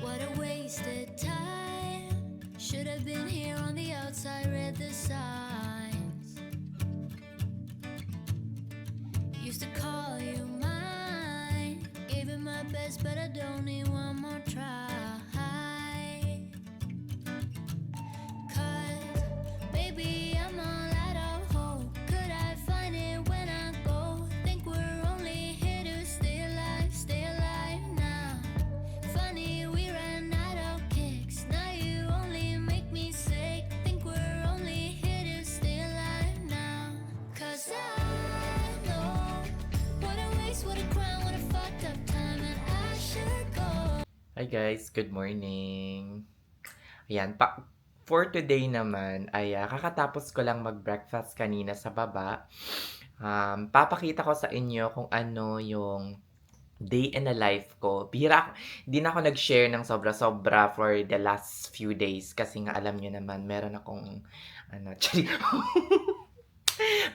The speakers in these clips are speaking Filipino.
What a wasted time. Should have been here on the outside, read the signs. Used to call you mine. Gave it my best, but I don't need one more try. Hi guys, good morning. Ayan, pa for today naman ay ah, kakatapos ko lang mag-breakfast kanina sa baba. Um, papakita ko sa inyo kung ano yung day in the life ko. Ako, hindi na ako nag-share ng sobra-sobra for the last few days kasi nga alam nyo naman, meron akong ano,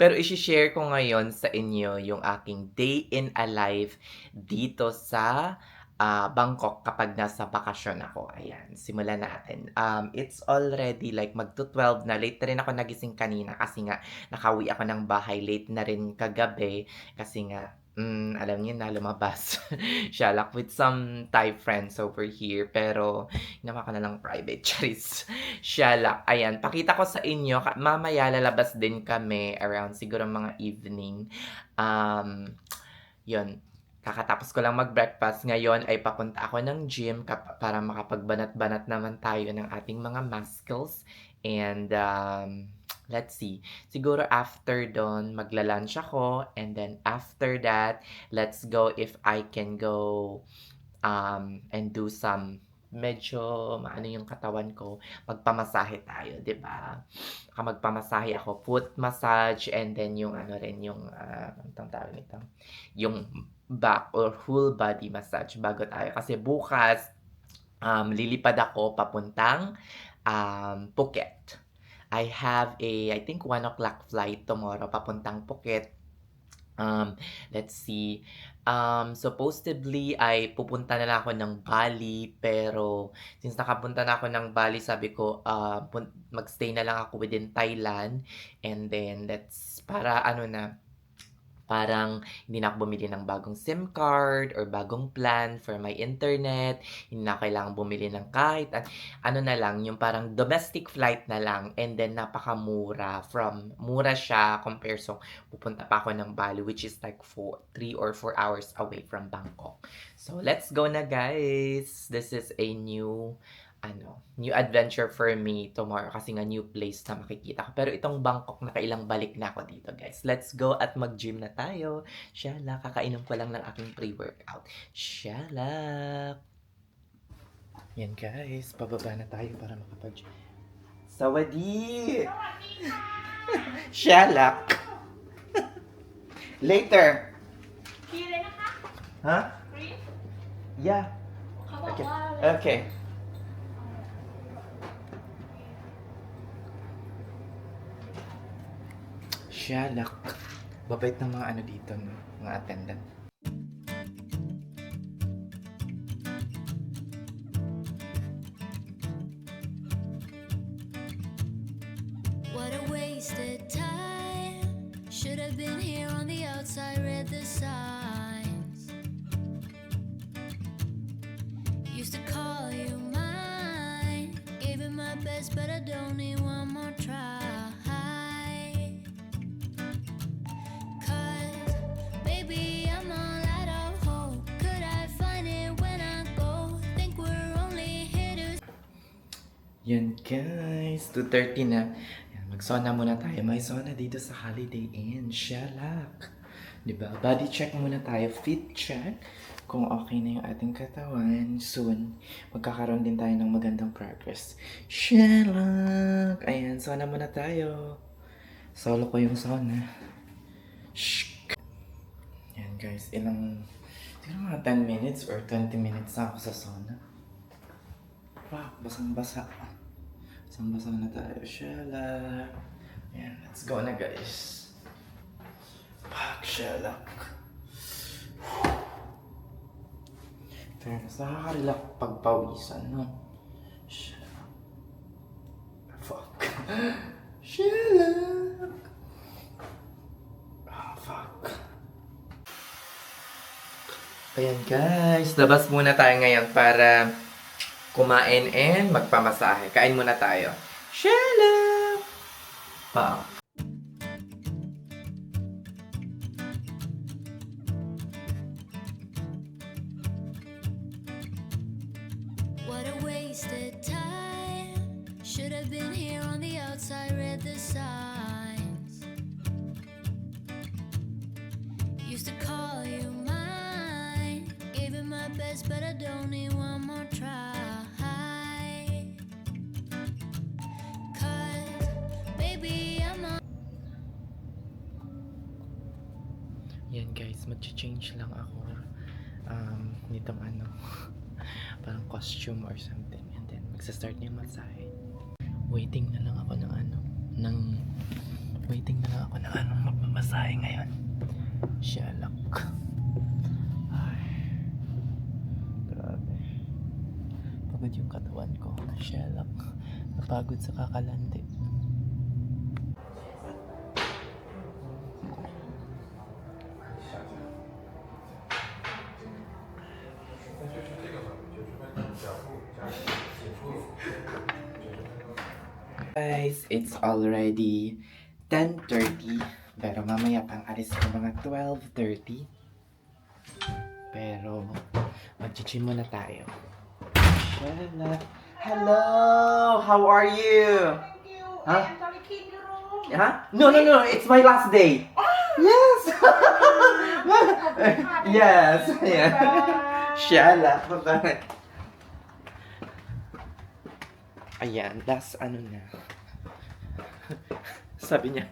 Pero isi-share ko ngayon sa inyo yung aking day in a life dito sa ah, Bangkok kapag nasa bakasyon ako. Ayan, simulan natin. Um, it's already like magto-12 na. Late na rin ako nagising kanina kasi nga nakauwi ako ng bahay. Late na rin kagabi kasi nga mm, alam niyo na lumabas siya like with some Thai friends over here pero ginawa ko na lang private charis siya like ayan pakita ko sa inyo mamaya lalabas din kami around siguro mga evening um yun kakatapos ko lang mag-breakfast. Ngayon ay papunta ako ng gym kap- para makapagbanat-banat naman tayo ng ating mga muscles. And um, let's see. Siguro after doon, magla-lunch ako. And then after that, let's go if I can go um, and do some medyo maano yung katawan ko, magpamasahe tayo, 'di ba? Magpamasahe ako, foot massage and then yung ano rin yung uh, anong tawag nito? Yung back or whole body massage bago tayo kasi bukas um, lilipad ako papuntang um, Phuket. I have a I think 1 o'clock flight tomorrow papuntang Phuket. Um, let's see. Um, supposedly ay pupunta na lang ako ng Bali pero since nakapunta na ako ng Bali sabi ko uh, magstay na lang ako within Thailand and then let's para ano na parang hindi na ako bumili ng bagong SIM card or bagong plan for my internet. Hindi na kailangan bumili ng kahit an- ano na lang, yung parang domestic flight na lang and then napakamura from, mura siya compare so pupunta pa ako ng Bali which is like 4, 3 or 4 hours away from Bangkok. So let's go na guys! This is a new ano, new adventure for me tomorrow kasi nga new place na makikita ko. Pero itong Bangkok, nakailang balik na ako dito, guys. Let's go at mag-gym na tayo. Shala, kakainom ko lang ng aking pre-workout. Shala! Yan, guys. Pababa na tayo para makapag- Sawadi! Shala! Later! Huh? Yeah. Okay. Okay. Shalak. Babait ng mga ano dito, no? mga attendant. What a wasted time. Should have been here on the outside, read the signs. Yan guys, 2.30 na. Yan, mag-sauna muna tayo. May sauna dito sa Holiday Inn. Shalak. Diba? Body check muna tayo. Fit check. Kung okay na yung ating katawan. Soon, magkakaroon din tayo ng magandang progress. Shalak. Ayan, sauna muna tayo. Solo ko yung sauna. Shh. Yan guys, ilang... Siguro mga 10 minutes or 20 minutes na ako sa sauna. Wow, basang-basa. Basang-basa na tayo. Shala. Ayan, let's go na guys. Pak, shala. Fairness, nakaka-relax pagpawisan, no? Fuck. Up. Ah, fuck. Ayan guys, labas muna tayo ngayon para kumain and magpamasahe. Kain muna tayo. Shut up. Guys, mag-change lang ako. Um, nitong ano, parang costume or something. And then, magsa-start na yung masahe. Waiting na lang ako ng ano, ng, waiting na lang ako ng ano, magmamasahe ngayon. Shalak. Ay, grabe. Pagod yung katawan ko. Shalak. Napagod sa kakalandi. It's already 10.30. Pero mamaya pang alis ko mga 12.30. Pero, mag-gym muna tayo. Shella. Hello! How are you? Thank you. Huh? Huh? No, no, no. It's my last day. Yes! yes. Yeah. Shala. Bye-bye. Ayan, last ano na. Sabi niya,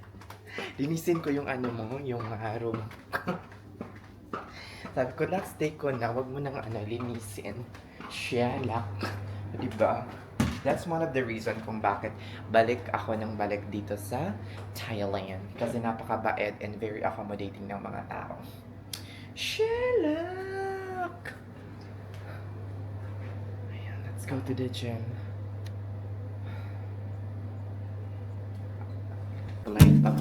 linisin ko yung ano mo, yung room ko. Sabi ko, last day ko na, wag mo nang ano, linisin. Shala. Diba? That's one of the reason kung bakit balik ako ng balik dito sa Thailand. Kasi napakabait and very accommodating ng mga tao. Shalak! Ayan, let's go to the gym. Light pa mga tao. Let's go na guys. Para makakulan na tayo. Magbihis and makapunta sa airport. What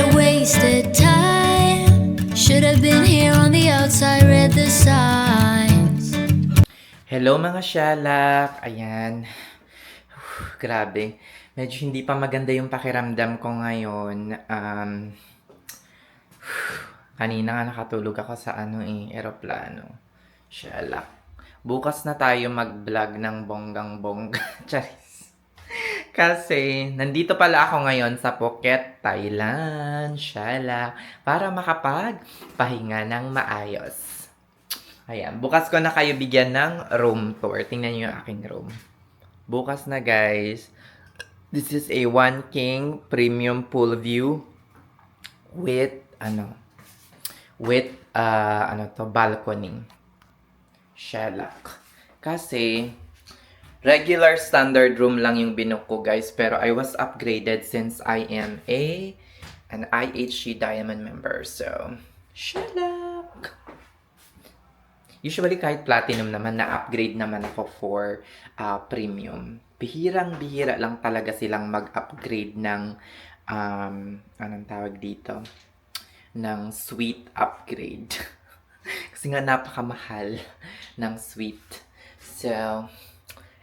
a wasted time. Should have been here on the outside, read the signs. Hello mga shalak! Ayan. Uf, grabe. Medyo hindi pa maganda yung pakiramdam ko ngayon. Um, kanina nga nakatulog ako sa ano eh, aeroplano. Shalak. Bukas na tayo mag-vlog ng bonggang-bongga. Charis. Kasi, nandito pala ako ngayon sa Phuket, Thailand. Shalak. Para makapag-pahinga ng maayos. Ayan, bukas ko na kayo bigyan ng room tour. Tingnan niyo yung aking room. Bukas na guys. This is a One King premium pool view with ano with uh, ano to balcony. Shellac. Kasi regular standard room lang yung binook ko guys pero I was upgraded since I am a an IHG diamond member. So, shellac. Usually kahit platinum naman, na-upgrade naman ako for uh, premium. Bihirang-bihira lang talaga silang mag-upgrade ng, um, anong tawag dito? Ng sweet upgrade. Kasi nga napakamahal ng sweet. So,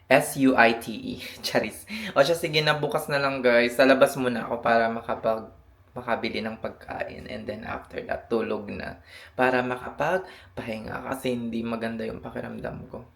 S-U-I-T-E. Charis. O siya, sige na, bukas na lang guys. Sa labas muna ako para makapag makabili ng pagkain and then after that tulog na para makapagpahinga kasi hindi maganda yung pakiramdam ko.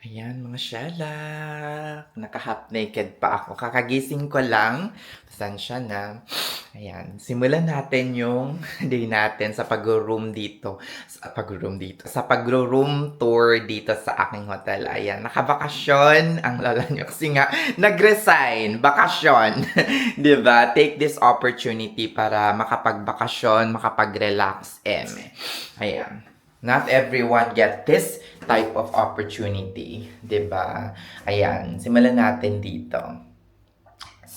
Ayan, mga shalak. Naka-half naked pa ako. Kakagising ko lang. Pasensya na. Ayan, simulan natin yung day natin sa pag-room dito. Sa pag-room dito. Sa pag-room tour dito sa aking hotel. Ayan, nakabakasyon ang lola niyo. Kasi nga, nag-resign. Bakasyon. ba Take this opportunity para makapagbakasyon, makapag-relax. Eme. Ayan. Not everyone get this type of opportunity, ba? Ayan, simulan natin dito.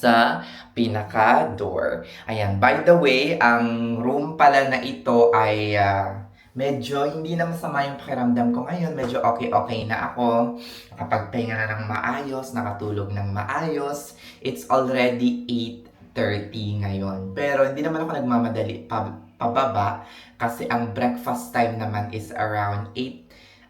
Sa pinaka-door. Ayan, by the way, ang room pala na ito ay ah, medyo hindi na masama yung pakiramdam ko ngayon. Medyo okay-okay na ako. Nakapagpahinga na ng maayos, nakatulog ng maayos. It's already 8.30 ngayon. Pero hindi naman ako nagmamadali pa, pababa kasi ang breakfast time naman is around 8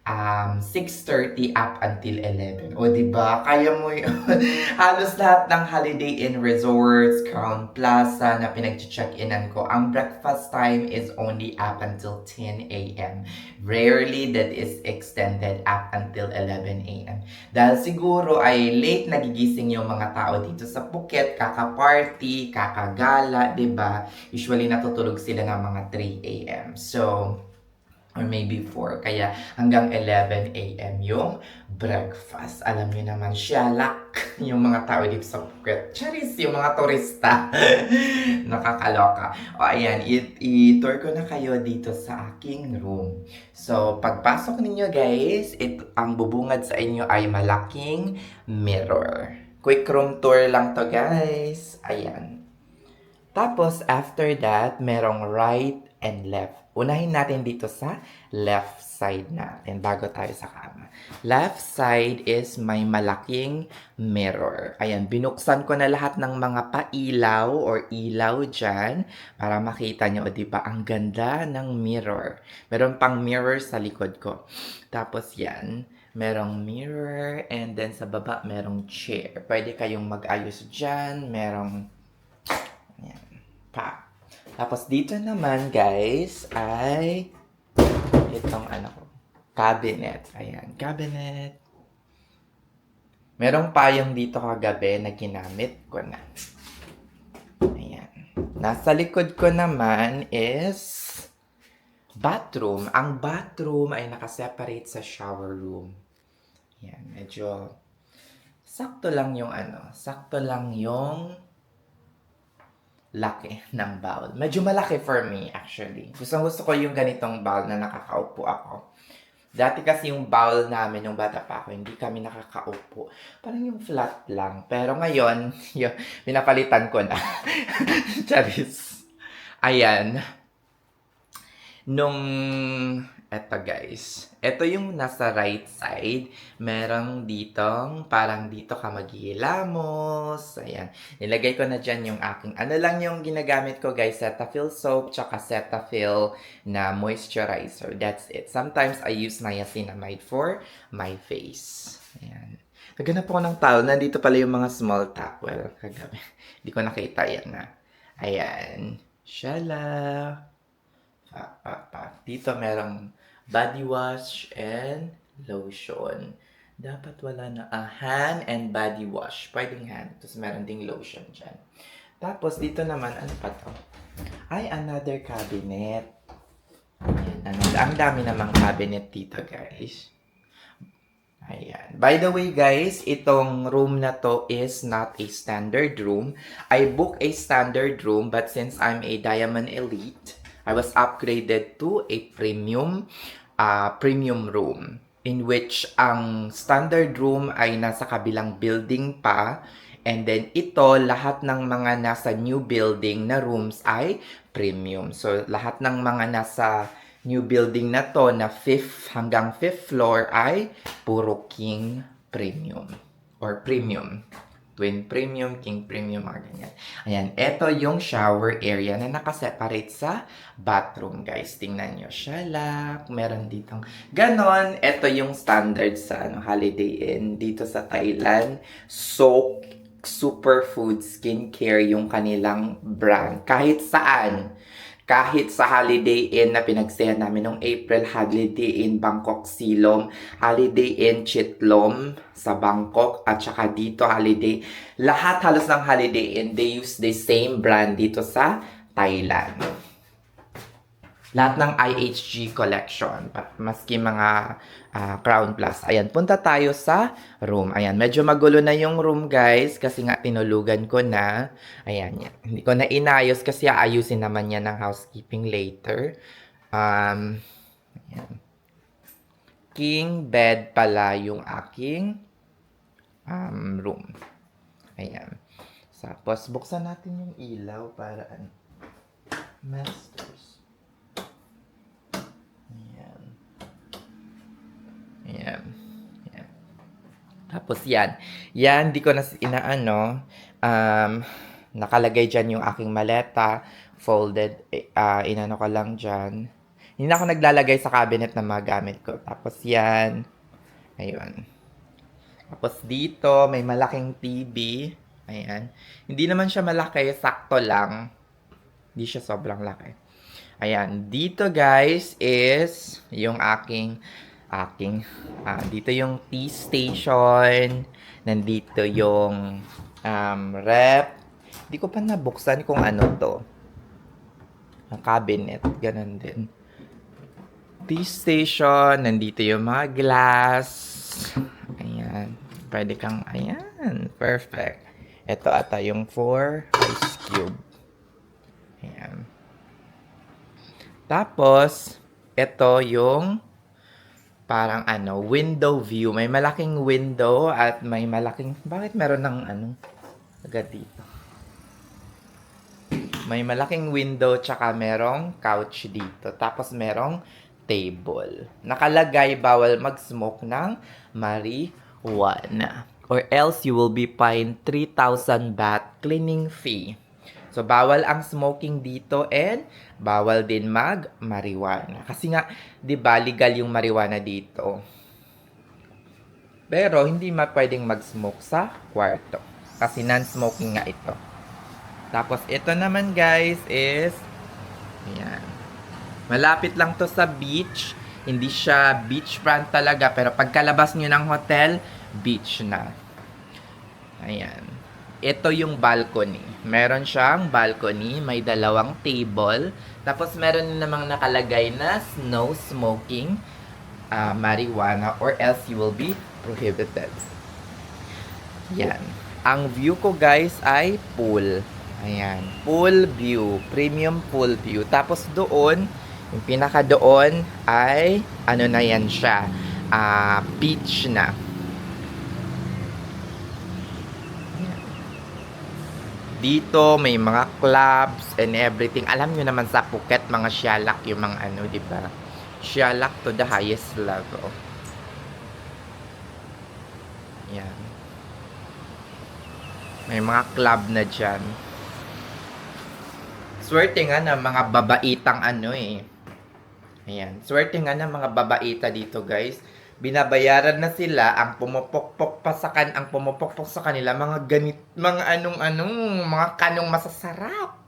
um, 6.30 up until 11. O, di ba? Kaya mo yun. Halos lahat ng Holiday Inn Resorts, Crown Plaza na pinag-check-inan ko, ang breakfast time is only up until 10 a.m. Rarely that is extended up until 11 a.m. Dahil siguro ay late nagigising yung mga tao dito sa Phuket, kaka-party, kakagala, di ba? Usually natutulog sila ng mga 3 a.m. So, or maybe 4. Kaya hanggang 11 a.m. yung breakfast. Alam niyo naman, shalak yung mga tao dito sa Phuket. Charis, yung mga turista. Nakakaloka. O ayan, i-tour ko na kayo dito sa aking room. So, pagpasok ninyo guys, it, ang bubungad sa inyo ay malaking mirror. Quick room tour lang to guys. Ayan. Tapos, after that, merong right and left. Unahin natin dito sa left side natin bago tayo sa kama. Left side is may malaking mirror. Ayan, binuksan ko na lahat ng mga pailaw or ilaw dyan para makita nyo, o di ba, ang ganda ng mirror. Meron pang mirror sa likod ko. Tapos yan, merong mirror and then sa baba merong chair. Pwede kayong mag-ayos dyan. Merong, ayan, pa. Tapos dito naman, guys, ay itong ano ko, cabinet. Ayan, cabinet. Merong payong dito kagabi na ginamit ko na. Ayan. Nasa likod ko naman is bathroom. Ang bathroom ay nakaseparate sa shower room. Ayan, medyo sakto lang yung ano, sakto lang yung laki ng bowl. Medyo malaki for me, actually. Gusto gusto ko yung ganitong bowl na nakakaupo ako. Dati kasi yung bowl namin nung bata pa ako, hindi kami nakakaupo. Parang yung flat lang. Pero ngayon, yun, pinapalitan ko na. Charis. Ayan. Nung, eto guys, eto yung nasa right side, merong ditong, parang dito ka maghihilamos, ayan. Nilagay ko na dyan yung aking, ano lang yung ginagamit ko guys, Cetaphil soap, tsaka Cetaphil na moisturizer, that's it. Sometimes I use niacinamide for my face. Ayan. Naghanap ako ng towel, nandito pala yung mga small towel, kagabi. Hindi ko nakita yan na. Ayan. Shala. Pa, pa, pa. Dito merong body wash and lotion. Dapat wala na ah, hand and body wash. Pwedeng hand. Tapos meron ding lotion dyan. Tapos dito naman, ano pa to? Ay, another cabinet. Ayan, ano, ang dami namang cabinet dito, guys. Ayan. By the way, guys, itong room na to is not a standard room. I booked a standard room, but since I'm a Diamond Elite, I was upgraded to a premium uh, premium room in which ang standard room ay nasa kabilang building pa and then ito lahat ng mga nasa new building na rooms ay premium. So lahat ng mga nasa new building na to na 5th hanggang 5th floor ay puro king premium or premium. Twin premium, king premium, mga ganyan. Ayan, ito yung shower area na nakaseparate sa bathroom, guys. Tingnan nyo, shalak. Meron ditong ganon. Ito yung standard sa ano, Holiday Inn dito sa Thailand. So, superfood skincare yung kanilang brand. Kahit saan. Kahit sa Holiday Inn na pinagsayan namin noong April, Holiday Inn Bangkok Silom, Holiday Inn Chitlom sa Bangkok, at saka dito Holiday, lahat halos ng Holiday Inn, they use the same brand dito sa Thailand. Lahat ng IHG collection, maski mga ah, Crown Plus. Ayan, punta tayo sa room. Ayan, medyo magulo na yung room, guys, kasi nga tinulugan ko na. Ayan, yan. Hindi ko na inayos kasi aayusin naman yan ng housekeeping later. Um, ayan. King bed pala yung aking um, room. Ayan. Tapos, buksan natin yung ilaw para ano. Masters. Ayan. Ayan. Ayan. Tapos yan. Yan, di ko na inaano. Um, nakalagay dyan yung aking maleta. Folded. ah, inano ko lang dyan. Hindi na ako naglalagay sa cabinet na mga gamit ko. Tapos yan. Ayun. Tapos dito, may malaking TV. Ayan. Hindi naman siya malaki, sakto lang. Hindi siya sobrang laki. Ayan. Dito guys is yung aking aking ah, dito yung tea station. Nandito yung um, rep. Hindi ko pa nabuksan kung ano to. Ang cabinet. Ganon din. Tea station. Nandito yung mga glass. Ayan. Pwede kang, ayan. Perfect. Ito ata yung 4 ice cube. Ayan. Tapos, ito yung parang ano, window view. May malaking window at may malaking, bakit meron ng ano, agad dito? May malaking window tsaka merong couch dito. Tapos merong table. Nakalagay bawal mag-smoke ng marijuana. Or else you will be fined 3,000 baht cleaning fee. So, bawal ang smoking dito and bawal din mag-marijuana. Kasi nga, di ba, legal yung marijuana dito. Pero, hindi ma pwedeng mag-smoke sa kwarto. Kasi non-smoking nga ito. Tapos, ito naman guys is, ayan. Malapit lang to sa beach. Hindi siya beachfront talaga. Pero pagkalabas nyo ng hotel, beach na. Ayan. Ito yung balcony. Meron siyang balcony. May dalawang table. Tapos meron din namang nakalagay na no smoking ah, marijuana or else you will be prohibited. Yan. Ang view ko guys ay pool. Ayan. Pool view. Premium pool view. Tapos doon, yung pinaka doon ay ano na yan siya. ah beach na. Dito may mga clubs and everything. Alam nyo naman sa Phuket, mga shalak yung mga ano, di ba? Shalak to the highest level. Yan. May mga club na dyan. Swerte nga ng mga babaitang ano eh. Ayan. Swerte nga ng mga babaita dito guys. Binabayaran na sila ang pumupokpok pa sa kan ang pumupokpok sa kanila mga ganit mga anong anong mga kanong masasarap.